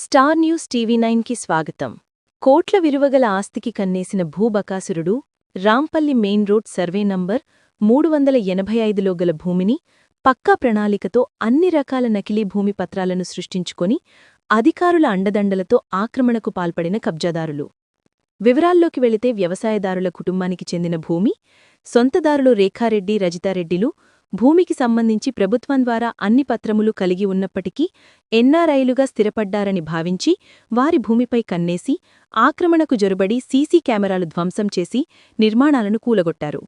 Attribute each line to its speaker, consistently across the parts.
Speaker 1: Star news TV నైన్కి స్వాగతం. కోట్ల విలువగల ఆస్తికి కన్నేసిన భూబకాసురుడు Rampalli main road survey number మూడు వందల ఎనభై ఐదులో గల భూమిని పక్కా ప్రణాళికతో అన్ని రకాల నకిలీ భూమి పత్రాలను సృష్టించుకొని అధికారుల అండదండలతో ఆక్రమణకు పాల్పడిన కబ్జాదారులు. వివరాల్లోకి వెళితే వ్యవసాయదారుల కుటుంబానికి చెందిన భూమి సొంతదారులు రేఖారెడ్డి రజితారెడ్డిలు భూమికి సంబంధించి ప్రభుత్వం ద్వారా అన్ని పత్రములు కలిగి ఉన్నప్పటికీ ఎన్ఆర్ఐలుగా స్థిరపడ్డారని భావించి వారి భూమిపై కన్నేసి ఆక్రమణకు జొరబడి సీసీ కెమెరాలు ధ్వంసం చేసి నిర్మాణాలను కూలగొట్టారు.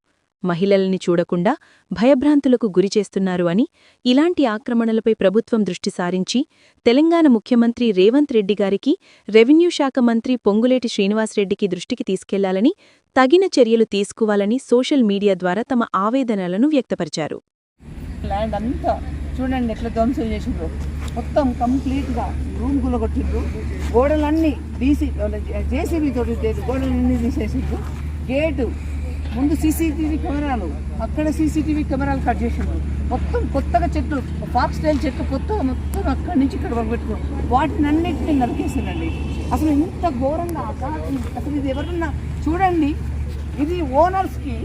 Speaker 1: మహిళల్ని చూడకుండా భయభ్రాంతులకు గురిచేస్తున్నారు అని ఇలాంటి ఆక్రమణలపై ప్రభుత్వం దృష్టి సారించి తెలంగాణ ముఖ్యమంత్రి రేవంత్ రెడ్డి గారికి రెవెన్యూ శాఖ మంత్రి పొంగులేటి శ్రీనివాసరెడ్డికి దృష్టికి తీసుకెళ్ళాలని తగిన చర్యలు తీసుకోవాలని సోషల్ మీడియా ద్వారా తమ ఆవేదనలను వ్యక్తపరిచారు.
Speaker 2: ల్యాండ్ అంతా చూడండి ఎట్లా ధ్వంసం చేసిండ్రు. మొత్తం కంప్లీట్గా రూమ్ కొట్టిండ్రు గోడలన్నీ డీసీ జేసీబీ తోటి గోడలన్నీ తీసేసిండ్రు. గేటు ముందు సీసీటీవీ కెమెరాలు అక్కడ సీసీటీవీ కెమెరాలు కట్ చేసిండ్రు. మొత్తం కొత్తగా చెట్లు ఫాక్స్ స్టైల్ చెట్లు కొత్తగా మొత్తం అక్కడి నుంచి ఇక్కడ వరకు పెట్టుకున్నారు. వాటిని అన్నింటినీ నరికేసిందండి. అసలు ఇంత ఘోరంగా అసలు ఇది ఎవరన్నా చూడండి ఇది ఓనర్స్కి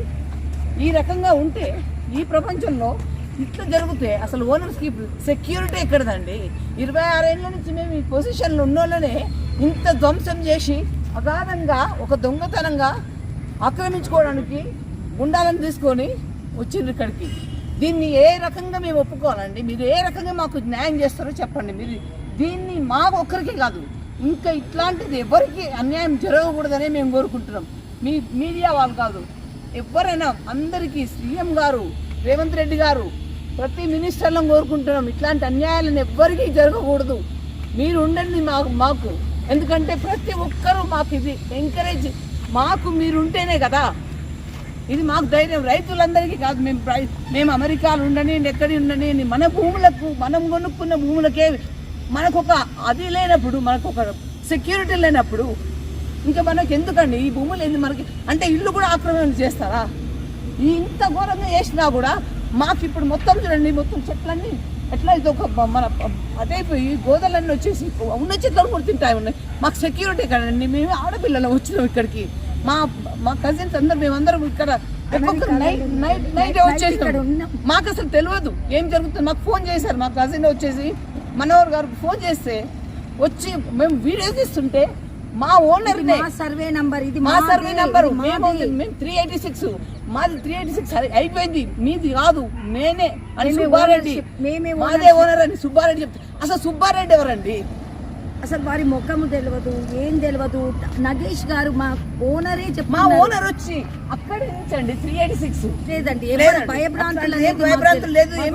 Speaker 2: ఈ రకంగా ఉంటే ఈ ప్రపంచంలో ఇట్లా జరిగితే అసలు ఓనర్స్కి సెక్యూరిటీ ఎక్కడదండి? ఇరవై ఆరేళ్ళ నుంచి మేము ఈ పొజిషన్లో ఉన్నోళ్ళనే ఇంత ధ్వంసం చేసి అగాధంగా ఒక దొంగతనంగా ఆక్రమించుకోవడానికి గుండాలను తీసుకొని వచ్చిండ్రు ఇక్కడికి. దీన్ని ఏ రకంగా మేము ఒప్పుకోవాలండి? మీరు ఏ రకంగా మాకు న్యాయం చేస్తారో చెప్పండి. మీరు దీన్ని మాకు ఒక్కరికి కాదు ఇంకా ఇట్లాంటిది ఎవరికి అన్యాయం జరగకూడదనే మేము కోరుకుంటున్నాం. మీ మీడియా వాళ్ళు కాదు ఎవరైనా అందరికీ సీఎం గారు రేవంత్ రెడ్డి గారు ప్రతి మినిస్టర్లను కోరుకుంటున్నాం. ఇట్లాంటి అన్యాయాలను ఎవ్వరికీ జరగకూడదు. మీరు ఉండండి మాకు మాకు. ఎందుకంటే ప్రతి ఒక్కరూ మాకు ఇది ఎంకరేజ్ మాకు మీరు ఉంటేనే కదా. ఇది మాకు ధైర్యం. రైతులందరికీ కాదు మేము మేము అమెరికాలో ఉండని ఎక్కడి ఉండని మన భూములకు మనం కొనుక్కున్న భూములకే మనకు ఒక అది లేనప్పుడు మనకు ఒక సెక్యూరిటీ లేనప్పుడు ఇంకా మనకు ఎందుకండి ఈ భూములు ఏంది మనకి? అంటే ఇల్లు కూడా ఆక్రమణ చేస్తారా? ఈ ఇంత ఘోరంగా చేసినా కూడా మాకు ఇప్పుడు మొత్తం చూడండి మొత్తం చెట్లన్నీ ఎట్లా ఇది ఒక మన అదైపోయి గోదలన్నీ వచ్చేసి ఉన్న చెట్లను కూడా తింటాయి ఉన్నాయి. మాకు సెక్యూరిటీ కదండి మేము ఆడపిల్లలు వచ్చినాం ఇక్కడికి. మా మా కజిన్స్ అందరు మేమందరం ఇక్కడ నైట్ వచ్చేసినాం మాకు అసలు తెలియదు ఏం జరుగుతుంది. మాకు ఫోన్ చేశారు మా కజిన్ వచ్చేసి. మనోహర్ గారు ఫోన్ చేస్తే వచ్చి మేము వీడియో తీస్తుంటే మా ఓనర్
Speaker 3: మా సర్వే నంబర్ ఇది
Speaker 2: మా సర్వే నంబర్ మేము త్రీ ఎయిటీ సిక్స్ మాది త్రీ ఎయిటీ సిక్స్ అయిపోయింది. మీది కాదు నేనే అని సుబ్బారెడ్డి.
Speaker 3: మేమే
Speaker 2: మాదే. ఓనర్ అని సుబ్బారెడ్డి చెప్తే. అసలు సుబ్బారెడ్డి ఎవరండి?
Speaker 3: అసలు వారి ముఖము తెలియదు ఏం తెలియదు నగేష్ గారు మా ఓనరే
Speaker 2: మా
Speaker 3: చెప్తున్నారు.
Speaker 2: ఓనర్ వచ్చి అక్కడి నుంచి అండి త్రీ ఎయిటీ సిక్స్
Speaker 3: లేదండి భయభ్రాంతులు
Speaker 2: లేదు.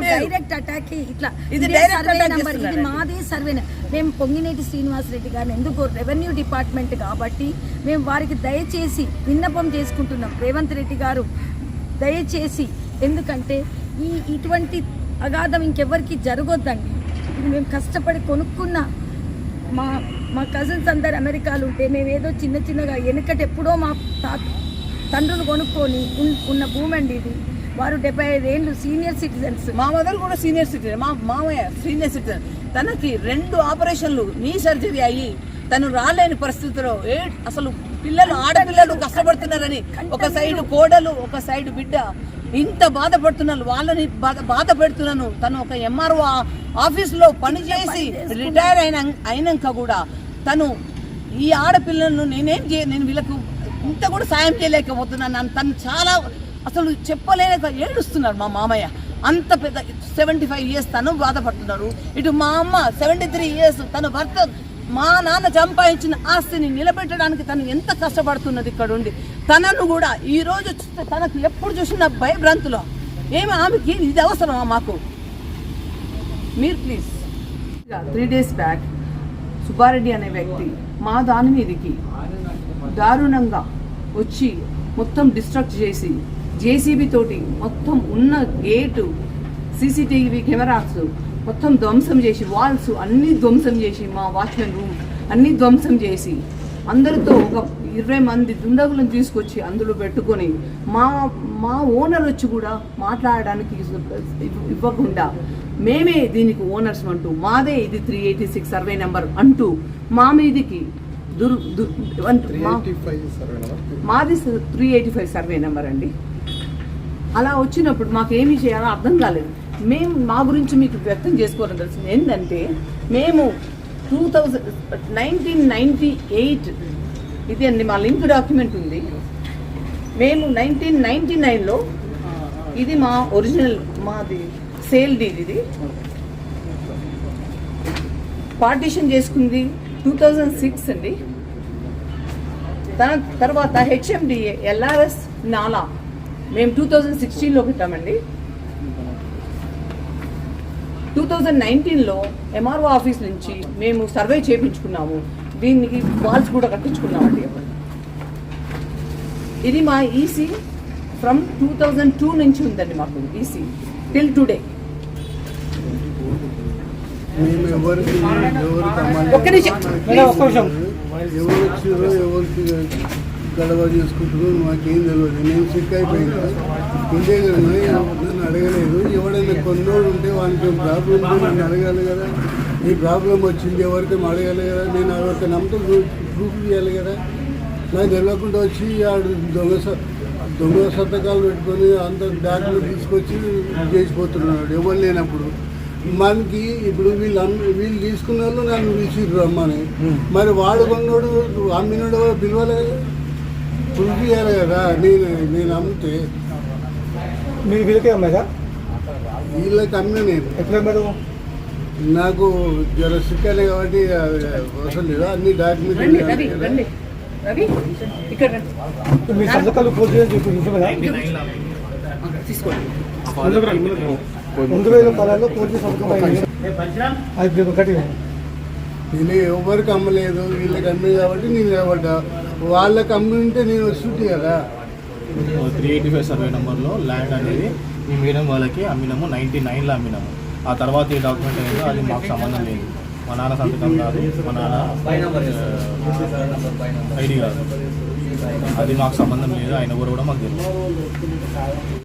Speaker 3: డైరెక్ట్ అటాక్ ఇట్లా
Speaker 2: ఇది
Speaker 3: సర్వే నంబర్ ఇది. మాదే సర్వే మేము పొంగినేటి శ్రీనివాస్ రెడ్డి గారిని ఎందుకు రెవెన్యూ డిపార్ట్మెంట్ కాబట్టి మేము వారికి దయచేసి విన్నపం చేసుకుంటున్నాం. రేవంత్ రెడ్డి గారు దయచేసి. ఎందుకంటే ఈ ఇటువంటి అగాధం ఇంకెవ్వరికి జరగొద్దండి. ఇది మేము కష్టపడి కొనుక్కున్న మా మా కజిన్స్ అందరు అమెరికాలు ఉంటే మేము ఏదో చిన్న చిన్నగా వెనుకటి ఎప్పుడో మా తాత తండ్రులు కొనుక్కొని ఉన్- ఉన్న భూమి అండి ఇది. వారు డెబ్బై ఐదేళ్ళు సీనియర్ సిటిజన్స్
Speaker 2: మా మదర్ కూడా సీనియర్ సిటిజన్ మా మామయ్య సీనియర్ సిటిజన్ తనకి రెండు ఆపరేషన్లు నీ సర్జరీ అయ్యి తను రాలేని పరిస్థితిలో ఏ అసలు పిల్లలు ఆడపిల్లలు కష్టపడుతున్నారని ఒక సైడ్ కోడలు ఒక సైడ్ బిడ్డ ఇంత బాధపడుతున్నారు వాళ్ళని బాధ బాధ పెడుతున్నాను తను ఒక ఎంఆర్ఓ ఆఫీస్లో పనిచేసి రిటైర్ అయిన అయినాక కూడా తను ఈ ఆడపిల్లలను నేనేం చే నేను వీళ్ళకు ఇంత కూడా సాయం చేయలేకపోతున్నాను. నన్ను తను చాలా అసలు చెప్పలేక ఏడుస్తున్నారు మా మామయ్య. అంత పెద్ద సెవెంటీ ఫైవ్ ఇయర్స్ తను బాధపడుతున్నారు ఇటు మా అమ్మ సెవెంటీ త్రీ ఇయర్స్ తన భర్త మా నాన్న సంపాదించిన ఆస్తిని నిలబెట్టడానికి తను ఎంత కష్టపడుతున్నది ఇక్కడ ఉండి తనను కూడా ఈ రోజు తనకు ఎప్పుడు చూసిన భయభ్రాంతులు. ఏమి ఆమెకి ఇది అవసరమా మాకు? మీరు please three days back Subbareddy అనే వ్యక్తి మా దాని మీదకి దారుణంగా వచ్చి మొత్తం డిస్ట్రక్ట్ చేసి జేసీబీ తోటి మొత్తం ఉన్న గేటు సీసీటీవీ కెమెరాస్ మొత్తం ధ్వంసం చేసి వాల్స్ అన్నీ ధ్వంసం చేసి మా వాచ్మెన్ రూమ్ అన్నీ ధ్వంసం చేసి అందరితో ఒక ఇరవై మంది దుండగులను తీసుకొచ్చి అందులో పెట్టుకొని మా మా ఓనర్ వచ్చి కూడా మాట్లాడడానికి ఇవ్వ- ఇవ్వకుండా మేమే దీనికి ఓనర్స్ అంటూ మాదే ఇది three eighty six survey number అంటూ మా మీదికి దుర్ మాది three eighty five survey number అండి. అలా వచ్చినప్పుడు మాకు ఏమి చేయాలో అర్థం కాలేదు. మేము మా గురించి మీకు వ్యక్తం చేసుకోవడం తెలిసింది. ఏంటంటే మేము two thousand nineteen ninety eight ఇది అండి మా లింక్ డాక్యుమెంట్ ఉంది. మేము నైన్టీన్ నైంటీ నైన్లో ఇది మా ఒరిజినల్ మాది సేల్ డీల్ ఇది. పార్టీషన్ చేసుకుంది టూ థౌజండ్ సిక్స్ అండి. దాని తర్వాత హెచ్ఎండి ఎల్ఆర్ఎస్ నాలా. మేము టూ థౌజండ్ సిక్స్టీన్లో పెట్టామండి. టూ థౌజండ్ నైన్టీన్లో ఎంఆర్ఓ ఆఫీస్ నుంచి మేము సర్వే చేయించుకున్నాము దీనికి వాల్స్ కూడా కట్టించుకున్నామండి ఇది మా EC from two thousand two నుంచి ఉందండి మాకు ఈసీ టిల్ టుడే ఒక్క నిమిషం.
Speaker 4: ఎవరు ఎవరికి గడవ చేసుకుంటారో మాకేం తెలియదు నేను సిక్ అయిపోయినా. ఇంతే కదా నన్ను అడగలేదు. ఎవడైనా కొన్నోడు ఉంటే వానికి ప్రాబ్లం నన్ను అడగాలి కదా. ఈ ప్రాబ్లం వచ్చింది ఎవరికి అడగాలి కదా? నేను ఎవరికి నమ్మకం ప్రూఫ్ చేయాలి కదా. నాకు తెలియకుండా వచ్చి ఆడు దొంగ దొంగ సంతకాలు పెట్టుకొని అంత బ్యాగులు తీసుకొచ్చి చేసిపోతున్నాడు. ఎవరు లేనప్పుడు. మనకి ఇప్పుడు వీళ్ళు అమ్మి వీళ్ళు తీసుకున్న వాళ్ళు నన్ను పిలిచిర్రు రమ్మని మరి వాడు కొన్నోడు అమ్మినోడు పిలవాలి కదా? చేయాలి కదా నేను నేను అమ్మితే
Speaker 5: మీరు వీళ్ళకే అమ్మాయిగా
Speaker 4: వీళ్ళకి అమ్మిన నేను
Speaker 5: ఎట్లా అమ్మారు
Speaker 4: నాకు జర సిక్కాలే కాబట్టి అవసరం లేదు అన్ని డాక్యుమెంట్
Speaker 2: రండి రవి ఇక్కడ రండి
Speaker 5: మీ సంతకాలు పూర్తి
Speaker 2: తీసుకోండి
Speaker 5: రెండు వేల పదాల్లో పూర్తి సంతకం అది ఒకటి
Speaker 4: నేను ఎవరికి అమ్మలేదు వీళ్ళకి అమ్మే కాబట్టి నేను నిలబడ్డా. వాళ్ళకి అమ్మి ఉంటే నేను వస్తుంటే కదా
Speaker 6: త్రీ ఎయిటీ ఫైవ్ సర్వే నెంబర్లో ల్యాండ్ అనేది ఈ మేడం వాళ్ళకి అమ్మినాము నైంటీ నైన్లో అమ్మినాము. ఆ తర్వాత ఈ డాక్యుమెంట్ ఏదో అది మాకు సంబంధం లేదు. మా నాన్న సంతకం కాదు మా నాన్న ఐడి కాదు. అది మాకు సంబంధం లేదు ఆయన ఊరు కూడా మాకు తెలియదు.